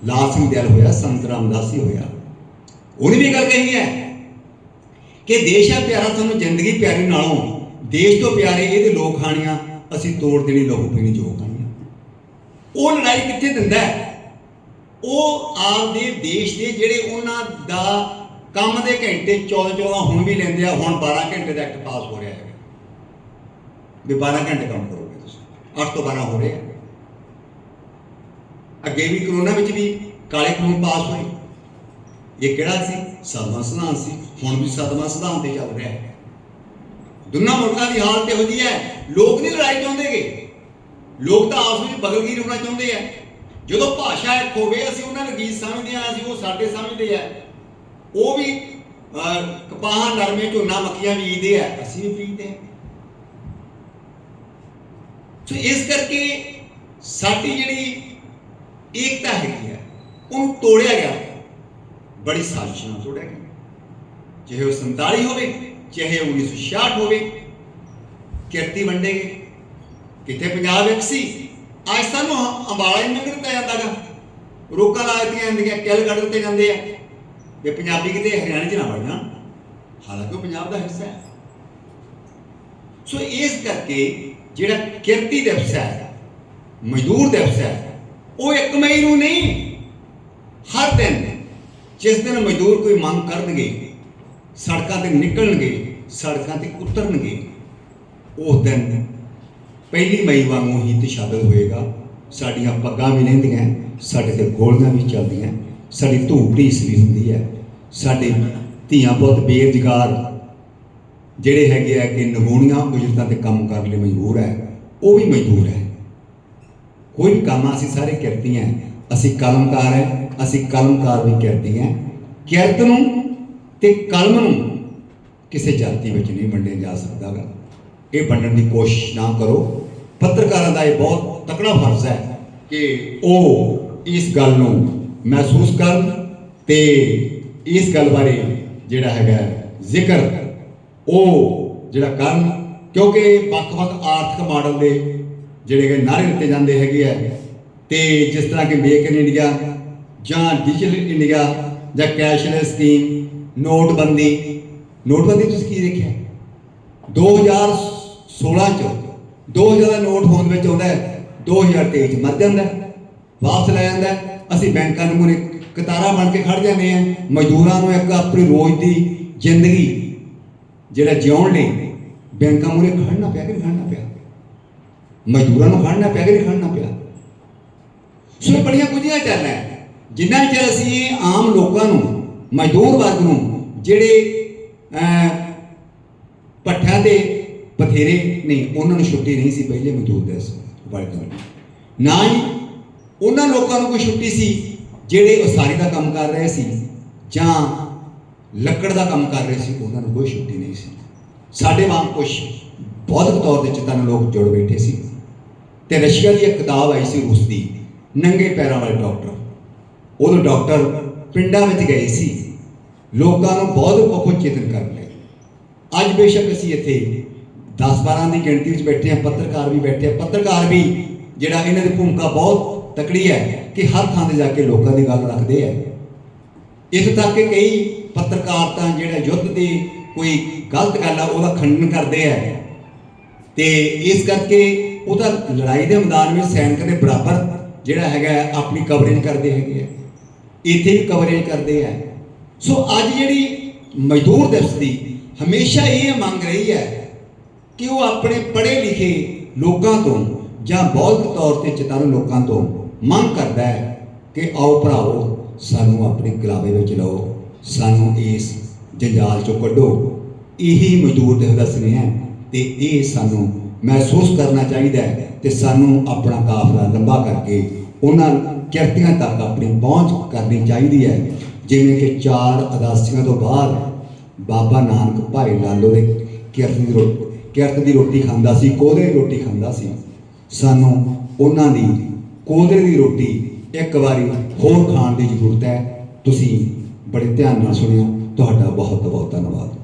ਲਾਲ ਸਿੰਘ ਦਿਆਲ ਹੋਇਆ, ਸੰਤ ਰਾਮਦਾਸ ਹੀ ਹੋਇਆ। ਉਹਨੇ ਵੀ ਗੱਲ ਕਹੀ ਹੈ ਕਿ ਦੇਸ਼ ਹੈ ਪਿਆਰਾ ਸਾਨੂੰ ਜ਼ਿੰਦਗੀ ਪਿਆਰੀ ਨਾਲੋਂ ਦੇਸ਼ ਤੋਂ ਪਿਆਰੇ ਇਹਦੇ ਲੋਕ ਖਾਣੀਆਂ, ਅਸੀਂ ਤੋੜ ਦੇਣੀ, ਲਹੂ ਪੀਣੀ, ਜੋ ਖਾਣੀਆਂ। ਉਹ ਲੜਾਈ ਕਿੱਥੇ ਦਿੰਦਾ ਉਹ ਆਪਦੇ ਦੇਸ਼ ਦੇ ਜਿਹੜੇ ਉਹਨਾਂ ਦਾ ਕੰਮ ਦੇ ਘੰਟੇ 14 14 ਹੁਣ ਵੀ ਲੈਂਦੇ ਆ, ਹੁਣ 12 ਘੰਟੇ ਦਾ ਐਕਟ ਪਾਸ ਹੋ ਰਿਹਾ ਹੈ ਵੀ 12 ਘੰਟੇ ਕੰਮ ਕਰੋਗੇ ਤੁਸੀਂ 8 ਤੋਂ 12 ਹੋ ਰਿਹਾ ਅੱਗੇ ਵੀ ਕਰੋਨਾ ਵਿੱਚ ਵੀ ਕਾਲੇ ਕਾਨੂੰਨ ਪਾਸ ਹੋਏ। ਇਹ ਕਿਹੜਾ ਸੀ? ਸਦਮਾ ਸਿਧਾਂਤ ਸੀ। ਹੁਣ ਵੀ ਸਦਮਾ ਸਿਧਾਂਤ ਤੇ ਚੱਲ ਰਿਹਾ ਹੈ। ਦੋਨਾਂ ਮੁਲਕਾਂ ਦੀ ਹਾਲਤ ਇਹੋ ਜਿਹੀ ਹੈ। ਲੋਕ ਨਹੀਂ ਲੜਾਈ ਚਾਹੁੰਦੇਗੇ ਲੋਕ ਤਾਂ ਆਪਸ ਵਿੱਚ ਬਗਲਗੀਰ ਹੋਣਾ ਚਾਹੁੰਦੇ ਆ। ਜਦੋਂ ਭਾਸ਼ਾ ਇੱਕ ਹੋਵੇ ਅਸੀਂ ਉਹਨਾਂ ਨੂੰ ਗੀਤ ਸਮਝਦੇ ਆ ਅਸੀਂ ਉਹ ਸਾਡੇ ਸਮਝਦੇ ਆ। ਉਹ ਵੀ ਅਹ, ਕਪਾਹਾਂ ਨਰਮੇ ਝੋਨਾ ਮੱਕੀਆਂ ਬੀਜਦੇ ਆ। ਅਸੀਂ ਵੀ ਬੀਜਦੇ ਆ। ਸੋ ਇਸ ਕਰਕੇ ਸਾਡੀ ਜਿਹੜੀ ਏਕਤਾ ਹੈਗੀ ਹੈ ਉਹਨੂੰ ਤੋੜਿਆ ਗਿਆ। ਬੜੀ ਸਾਜ਼ਿਸ਼ ਨਾਲ ਤੋੜਿਆ ਗਿਆ। ਚਾਹੇ ਉਹ 47 ਹੋਵੇ ਚਾਹੇ 1966 ਹੋਵੇ, ਕਿਰਤੀ ਵੰਡੇ ਗਏ। ਕਿਤੇ ਪੰਜਾਬ ਇੱਕ ਸੀ? ਅੱਜ ਸਾਨੂੰ ਅੰਬਾਲਾ ਹੀ ਨਗਰ ਦਿੱਤਾ ਜਾਂਦਾਗਾ ਰੋਕਾਂ ਲਾ ਦਿੱਤੀਆਂ ਜਾਂਦੀਆਂ, ਕਿੱਲ ਕੱਢ ਦਿੱਤੇ ਜਾਂਦੇ ਆ। ਵੀ ਪੰਜਾਬੀ ਕਿਤੇ ਹਰਿਆਣੇ 'ਚ ਨਾ ਵੜ ਜਾਣ। ਹਾਲਾਂਕਿ ਉਹ ਪੰਜਾਬ ਦਾ ਹਿੱਸਾ ਹੈ। ਸੋ ਇਸ ਕਰਕੇ ਜਿਹੜਾ ਕਿਰਤੀ ਦਿਵਸ ਹੈ, ਮਜ਼ਦੂਰ ਦਿਵਸ ਹੈ, ਉਹ 1 ਮਈ ਨੂੰ ਨਹੀਂ, ਹਰ ਦਿਨ, ਜਿਸ ਦਿਨ ਮਜ਼ਦੂਰ ਕੋਈ ਮੰਗ ਕਰਨਗੇ ਸੜਕਾਂ ਤੇ ਨਿਕਲਣਗੇ, ਸੜਕਾਂ ਤੇ ਉਤਰਨਗੇ, ਉਸ ਦਿਨ ਪਹਿਲੀ ਮਈ ਵਾਂਗੂ ਹੀ ਤਸ਼ੱਦਦ ਹੋਏਗਾ। ਸਾਡੀਆਂ ਪੱਗਾਂ ਵੀ ਲੈਂਦੀਆਂ ਸਾਡੇ ਤੇ ਗੋਲੀਆਂ ਵੀ ਚੱਲਦੀਆਂ, ਸਾਡੀ ਧੂਪ ਵੀ ਹੁੰਦੀ ਹੈ। ਸਾਡੇ ਧੀਆਂ ਬਹੁਤ ਬੇਰੁਜ਼ਗਾਰ ਜਿਹੜੇ ਹੈਗੇ ਆ ਕਿ ਨਗੂਣੀਆਂ ਉਜਰਤਾਂ ਤੇ ਕੰਮ ਕਰਨ ਲਈ ਮਜਬੂਰ ਹੈ, ਉਹ ਵੀ ਮਜ਼ਬੂਰ ਹੈ। ਕੋਈ ਵੀ ਕੰਮ ਅਸੀਂ ਸਾਰੇ ਕਿਰਤੀ ਹਾਂ ਅਸੀਂ ਕਲਮਕਾਰ ਹੈ, ਅਸੀਂ ਕਲਮਕਾਰ ਵੀ ਕਰਤੀ ਹੈ ਕਿਰਤ ਨੂੰ ਤੇ ਕਲਮ ਨੂੰ ਕਿਸੇ ਜਾਤੀ ਵਿੱਚ ਨਹੀਂ ਵੰਡਿਆ ਜਾ ਸਕਦਾਗਾ। ਇਹ ਵੰਡਣ ਦੀ ਕੋਸ਼ਿਸ਼ ਨਾ ਕਰੋ। ਪੱਤਰਕਾਰਾਂ ਦਾ ਇਹ ਬਹੁਤ ਤਕੜਾ ਫਰਜ਼ ਹੈ ਕਿ ਉਹ ਇਸ ਗੱਲ ਨੂੰ ਮਹਿਸੂਸ ਕਰਨ ਤੇ ਇਸ ਗੱਲ ਬਾਰੇ ਜਿਹੜਾ ਹੈਗਾ ਜ਼ਿਕਰ, ਉਹ ਜਿਹੜਾ ਕਰਨ, ਕਿਉਂਕਿ ਵੱਖ-ਵੱਖ ਆਰਥਿਕ ਮਾਡਲ ਦੇ ਜਿਹੜੇ ਕਿ ਨਾਰੇ ਦਿੱਤੇ ਜਾਂਦੇ ਹੈਗੇ ਆ ਤੇ ਜਿਸ ਤਰ੍ਹਾਂ ਕਿ ਮੇਕ ਇਨ ਇੰਡੀਆ ਜਾਂ ਡਿਜੀਟਲ ਇੰਡੀਆ ਜਾਂ ਕੈਸ਼ਲੈਸ ਸਕੀਮ ਨੋਟਬੰਦੀ। ਨੋਟਬੰਦੀ ਤੁਸੀਂ ਕੀ ਦੇਖਿਆ? 2016 ਚ 2000 ਦਾ ਨੋਟ ਹੋਂਦ ਵਿੱਚ ਆਉਂਦਾ ਹੈ 2023 ਚ ਮਰ ਜਾਂਦਾ ਵਾਪਸ ਲੈ ਜਾਂਦਾ ਅਸੀਂ ਬੈਂਕਾਂ ਨੂੰ ਮੂਹਰੇ ਕਤਾਰਾਂ ਬਣ ਕੇ ਖੜ ਜਾਂਦੇ ਆ ਮਜ਼ਦੂਰਾਂ ਨੂੰ ਇੱਕ ਆਪਣੀ ਰੋਜ਼ ਦੀ ਜ਼ਿੰਦਗੀ ਜਿਹੜਾ ਜਿਉਣ ਲਈ ਬੈਂਕਾਂ ਮੂਹਰੇ ਖੜਨਾ ਪਿਆ ਕਿ ਨਹੀਂ ਖੜਨਾ ਪਿਆ? ਮਜ਼ਦੂਰਾਂ ਨੂੰ ਖੜਨਾ ਪਿਆ ਕਿ ਨਹੀਂ ਖੜਨਾ ਪਿਆ? ਸੋ ਇਹ ਬੜੀਆਂ ਕੁਝੀਆਂ ਚੱਲਣਾ ਹੈ। ਜਿੰਨਾ ਚਿਰ ਅਸੀਂ ਆਮ ਲੋਕਾਂ ਨੂੰ ਮਜ਼ਦੂਰ ਵਰਗ ਨੂੰ ਜਿਹੜੇ ਅਹ, ਭੱਠਿਆਂ ਤੇ ਬਥੇਰੇ ਨਹੀਂ ਉਹਨਾਂ ਨੂੰ ਛੁੱਟੀ ਨਹੀਂ ਸੀ ਪਹਿਲੇ ਮਜ਼ਦੂਰ ਦਿਵਸ ਵਾਲੇ ਦਿਨ ਨਾ ਹੀ ਉਹਨਾਂ ਲੋਕਾਂ ਨੂੰ ਕੋਈ ਛੁੱਟੀ ਸੀ ਜਿਹੜੇ ਉਸਾਰੀ ਦਾ ਕੰਮ ਕਰ ਰਹੇ ਸੀ ਜਾਂ ਲੱਕੜ ਦਾ ਕੰਮ ਕਰ ਰਹੇ ਸੀ ਉਹਨਾਂ ਨੂੰ ਕੋਈ ਛੁੱਟੀ ਨਹੀਂ ਸੀ। ਸਾਡੇ ਵਾਂਗ ਕੁਝ ਬੌਧਿਕ ਤੌਰ ਤੇ ਚੇਤਨ ਲੋਕ ਜੁੜ ਬੈਠੇ ਸੀ ਤੇ ਰਸ਼ੀਆ ਦੀ ਇੱਕ ਕਿਤਾਬ ਆਈ ਸੀ ਰੂਸ ਦੀ ਨੰਗੇ ਪੈਰਾਂ ਵਾਲੇ ਡਾਕਟਰ। ਉਦੋਂ ਡਾਕਟਰ ਪਿੰਡਾਂ ਵਿੱਚ ਗਏ ਸੀ। ਲੋਕਾਂ ਨੂੰ ਬਹੁਤ ਪੱਖੋਂ ਚੇਤਨ ਕਰਨ ਲਈ। ਅੱਜ ਬੇਸ਼ੱਕ ਅਸੀਂ ਇੱਥੇ 10-12 ਦੀ ਗਿਣਤੀ ਵਿੱਚ ਬੈਠੇ ਹਾਂ, ਪੱਤਰਕਾਰ ਵੀ ਬੈਠੇ ਆ ਪੱਤਰਕਾਰ ਵੀ ਜਿਹੜਾ ਇਹਨਾਂ ਦੀ ਭੂਮਿਕਾ ਬਹੁਤ ਤਕੜੀ ਹੈ ਕਿ ਹਰ ਥਾਂ ਤੇ ਜਾ ਕੇ ਲੋਕਾਂ ਦੀ ਗੱਲ ਰੱਖਦੇ ਆ ਇੱਥੋਂ ਤੱਕ ਕਿ ਕਈ ਪੱਤਰਕਾਰ ਤਾਂ ਜਿਹੜਾ ਯੁੱਧ ਦੀ ਕੋਈ ਗਲਤ ਗੱਲ ਆ, ਉਹਦਾ ਖੰਡਨ ਕਰਦੇ ਆ ਤੇ ਇਸ ਕਰਕੇ ਉਹਦਾ ਲੜਾਈ ਦੇ ਮੈਦਾਨ ਵਿੱਚ ਸੈਨਿਕ ਦੇ ਬਰਾਬਰ ਜਿਹੜਾ ਹੈਗਾ ਆਪਣੀ ਕਵਰੇਜ ਕਰਦੇ ਹੈਗੇ ਆ ਇੱਥੇ ਵੀ ਕਵਰੇਜ ਕਰਦੇ ਆ। ਸੋ ਅੱਜ ਜਿਹੜੀ ਮਜ਼ਦੂਰ ਦਿਵਸ ਦੀ ਹਮੇਸ਼ਾ ਇਹ ਮੰਗ ਰਹੀ ਹੈ ਕਿ ਉਹ ਆਪਣੇ ਪੜ੍ਹੇ ਲਿਖੇ ਲੋਕਾਂ ਤੋਂ ਜਾਂ ਬੌਧਿਕ ਤੌਰ ਤੇ ਚੇਤਨ ਲੋਕਾਂ ਤੋਂ ਮੰਗ ਕਰਦਾ ਹੈ ਕਿ ਆਓ ਭਰਾਵੋ, ਸਾਨੂੰ ਆਪਣੇ ਗਲਾਵੇ ਵਿੱਚ ਲਓ, ਸਾਨੂੰ ਇਸ ਜੰਜਾਲ ਚੋਂ ਕੱਢੋ। ਇਹੀ ਮਜ਼ਦੂਰ ਦਿਵਸ ਦਾ ਸੁਨੇਹਾ ਹੈ ਤੇ ਇਹ ਸਾਨੂੰ ਮਹਿਸੂਸ ਕਰਨਾ ਚਾਹੀਦਾ ਹੈ ਤੇ ਸਾਨੂੰ ਆਪਣਾ ਕਾਫਲਾ ਲੰਬਾ ਕਰਕੇ ਉਹਨਾਂ ਕਿਰਤੀਆਂ ਤੱਕ ਆਪਣੀ ਪਹੁੰਚ ਕਰਨੀ ਚਾਹੀਦੀ ਹੈ। ਜਿਵੇਂ ਕਿ ਚਾਰ ਅਦਾਸੀਆਂ ਤੋਂ ਬਾਅਦ ਬਾਬਾ ਨਾਨਕ ਭਾਈ ਲਾਲੋ ਦੇ ਕਿਰਤ ਦੀ ਰੋਟੀ ਕਿਰਤ ਦੀ ਰੋਟੀ ਖਾਂਦਾ ਸੀ ਕੋਦੇ ਦੀ ਰੋਟੀ ਖਾਂਦਾ ਸੀ। ਸਾਨੂੰ ਉਹਨਾਂ ਦੀ ਕੋਦੇ ਦੀ ਰੋਟੀ ਇੱਕ ਵਾਰੀ ਹੋਰ ਖਾਣ ਦੀ ਜ਼ਰੂਰਤ ਹੈ। ਤੁਸੀਂ ਬੜੇ ਧਿਆਨ ਨਾਲ ਸੁਣਿਆ। ਤੁਹਾਡਾ ਬਹੁਤ ਬਹੁਤ ਧੰਨਵਾਦ।